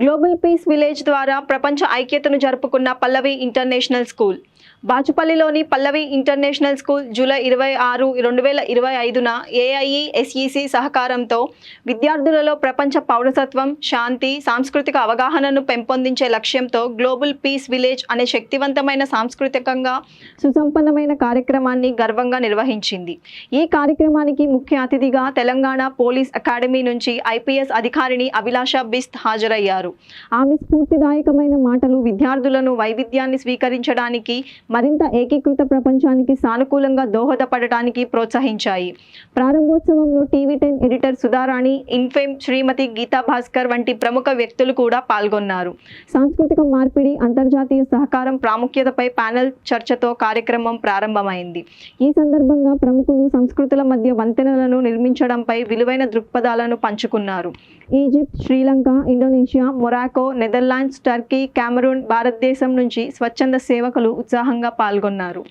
Global peace village ద్వారా ప్రపంచ ఐక్యతను జరుపుకున్న పల్లవి ఇంటర్నేషనల్ స్కూల్. బాచుపల్లిలోని పల్లవి ఇంటర్నేషనల్ స్కూల్ జూలై ఇరవై ఆరు రెండు వేల ఇరవై ఐదున ఏఐఈ ఎస్ఈసి సహకారంతో విద్యార్థులలో ప్రపంచ పౌరసత్వం శాంతి సాంస్కృతిక అవగాహనను పెంపొందించే లక్ష్యంతో గ్లోబల్ పీస్ విలేజ్ అనే శక్తివంతమైన సాంస్కృతికంగా సుసంపన్నమైన కార్యక్రమాన్ని గర్వంగా నిర్వహించింది. ఈ కార్యక్రమానికి ముఖ్య అతిథిగా తెలంగాణ పోలీస్ అకాడమీ నుంచి ఐపీఎస్ అధికారిని అభిలాష బిస్త్ హాజరయ్యారు. ఆమె స్ఫూర్తిదాయకమైన మాటలు విద్యార్థులను వైవిధ్యాన్ని స్వీకరించడానికి మరింత ఏకీకృత ప్రపంచానికి సానుకూలంగా దోహదపడటానికి ప్రోత్సహించాయి. ప్రారంభోత్సవంలో టీవీ టెన్ ఎడిటర్ సుధారాణి ఇన్ఫేమ్ శ్రీమతి గీతా భాస్కర్ వంటి ప్రముఖ వ్యక్తులు కూడా పాల్గొన్నారు. సాంస్కృతిక మార్పిడి అంతర్జాతీయ సహకారం ప్రాముఖ్యతపై ప్యానెల్ చర్చతో కార్యక్రమం ప్రారంభమైంది. ఈ సందర్భంగా ప్రముఖులు సంస్కృతుల మధ్య వంతెనలను నిర్మించడంపై విలువైన దృక్పథాలను పంచుకున్నారు. Egypt Sri Lanka Indonesia Morocco Netherlands Turkey Cameroon భారతదేశం నుంచి స్వచ్ఛంద సేవకులు ఉత్సాహంగా పాల్గొన్నారు.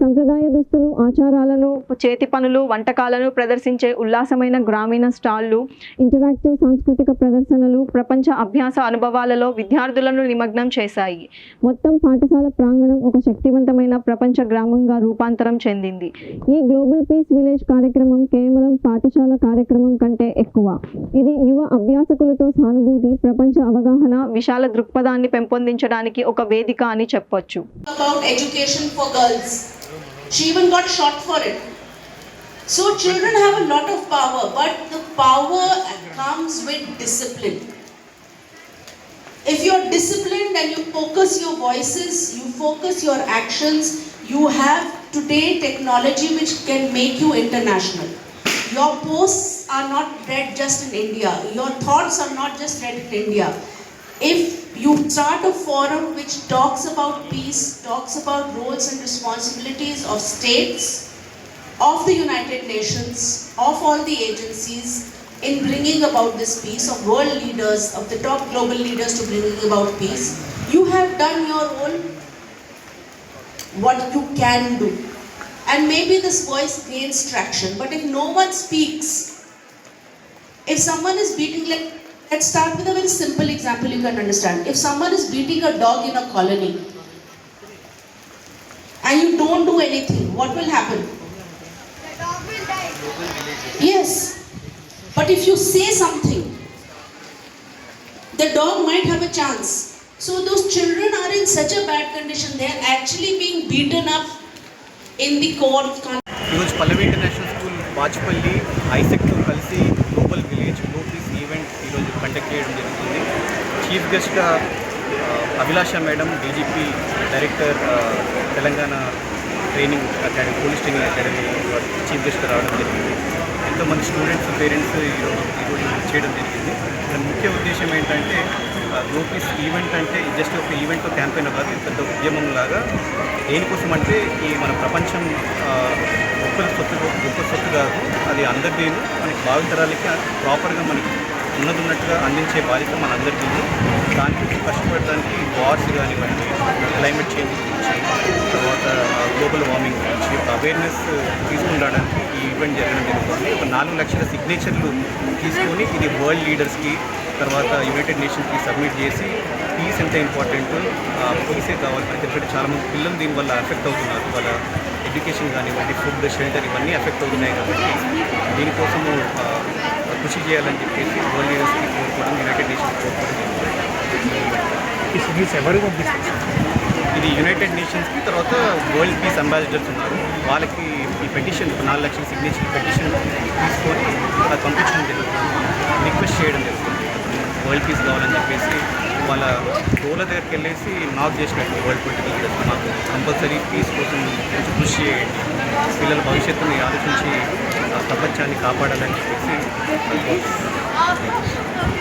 సంప్రదాయ దుస్తులు ఆచారాలను చేతి పనులు వంటకాలను ప్రదర్శించే ఉల్లాసమైన గ్రామీణ స్టాళ్ళు ఇంటరాక్టివ్ సాంస్కృతిక ప్రదర్శనలు ప్రపంచ అభ్యాస అనుభవాలలో విద్యార్థులను నిమగ్నం చేశాయి. మొత్తం పాఠశాల ప్రాంగణం ఒక శక్తివంతమైన ప్రపంచ గ్రామంగా రూపాంతరం చెందింది. ఈ గ్లోబల్ పీస్ విలేజ్ కార్యక్రమం కేవలం పాఠశాల కార్యక్రమం కంటే ఎక్కువ. ఇది యువ అభ్యాసకులతో సానుభూతి ప్రపంచ అవగాహన విశాల దృక్పథాన్ని పెంపొందించడానికి ఒక వేదిక అని చెప్పొచ్చు about education for girls. She even got shot for it. So children have a lot of power, but the power comes with discipline. If you're disciplined and you focus your voices, you focus your actions, you have today technology which can make you international. Your posts are not read just in India. Your thoughts are not just read in India. If you start a forum which talks about peace, talks about roles and responsibilities of states, of the United Nations, of all the agencies in bringing about this peace, of world leaders, of the top global leaders to bringing about peace, you have done your role, what you can do. And maybe this voice gains traction, but if no one speaks, if someone is beating, like, let's start with a very simple example you can understand. If someone is beating a dog in a colony and you don't do anything, what will happen? The dog will die. Yes. But if you say something, the dog might have a chance. So those children are in such a bad condition, they are actually being beaten up in the court. He was Pallavi International School, Bajpalli, sector, Kalsi, global village Glopeace event ఈరోజు conduct చేయడం జరుగుతుంది. Chief గెస్ట్గా Abhilasha madam DGP director Telangana training academy police training academy chief గెస్ట్గా రావడం జరిగింది. ఎంతోమంది students parents ఈరోజు ఈరోజు చేయడం జరిగింది. ఇక్కడ ముఖ్య ఉద్దేశం ఏంటంటే గ్లోపీస్ ఈవెంట్ అంటే జస్ట్ ఒక ఈవెంట్ క్యాంపెయిన్ కాదు పెద్ద ఉద్యమం లాగా. దేనికోసం అంటే ఈ మన ప్రపంచం ఆ, సొత్తు గొప్ప సొత్తు కాదు. అది అందరిదేను. మనకి భావితరాలకి ప్రాపర్గా మనకి ఉన్నది ఉన్నట్టుగా అందించే బాధ్యత మన అందరికీ దాని గురించి కష్టపడడానికి వార్స్ కానివ్వండి క్లైమేట్ చేంజ్ గురించి తర్వాత గ్లోబల్ వార్మింగ్ గురించి ఒక అవేర్నెస్ తీసుకురావడానికి ఈ ఈవెంట్ జరగడం జరుగుతుంది. ఒక నాలుగు లక్షల సిగ్నేచర్లు తీసుకొని ఇది వరల్డ్ లీడర్స్కి తర్వాత యునైటెడ్ నేషన్స్కి సబ్మిట్ చేసి పీస్ ఎంత ఇంపార్టెంట్ పీసే కావాలి. మనకి ఎందుకంటే చాలామంది పిల్లలు దీనివల్ల ఎఫెక్ట్ అవుతున్నారు. వాళ్ళ ఎడ్యుకేషన్ కానివ్వండి ఫుడ్ షెల్టర్ ఇవన్నీ ఎఫెక్ట్ అవుతున్నాయి కాబట్టి దీనికోసము కృషి చేయాలని చెప్పేసి వరల్డ్ లీడర్స్కి కోరుకోవడం యునైటెడ్ నేషన్స్ కోరుకోవడం ఎవరు ఇది యునైటెడ్ నేషన్స్కి తర్వాత వరల్డ్ పీస్ అంబాసిడర్స్ ఉన్నారు. వాళ్ళకి ఈ పెటిషన్ నాలుగు లక్షల సిగ్నేచర్ పెటిషన్ తీసుకొని అది పంపించడం జరుగుతుంది. రిక్వెస్ట్ చేయడం జరుగుతుంది. వరల్డ్ పీస్ కావాలని చెప్పేసి వాళ్ళ గోల దగ్గరికి వెళ్ళేసి నాక్ చేసినట్టు వరల్డ్ పొలిటికల్ లీడర్స్ మాకు కంపల్సరీ పీస్ కోసం కొంచెం కృషి చేయండి. పిల్లల భవిష్యత్తుని ఆలోచించి ఆ ప్రపంచాన్ని కాపాడాలని చెప్పేసి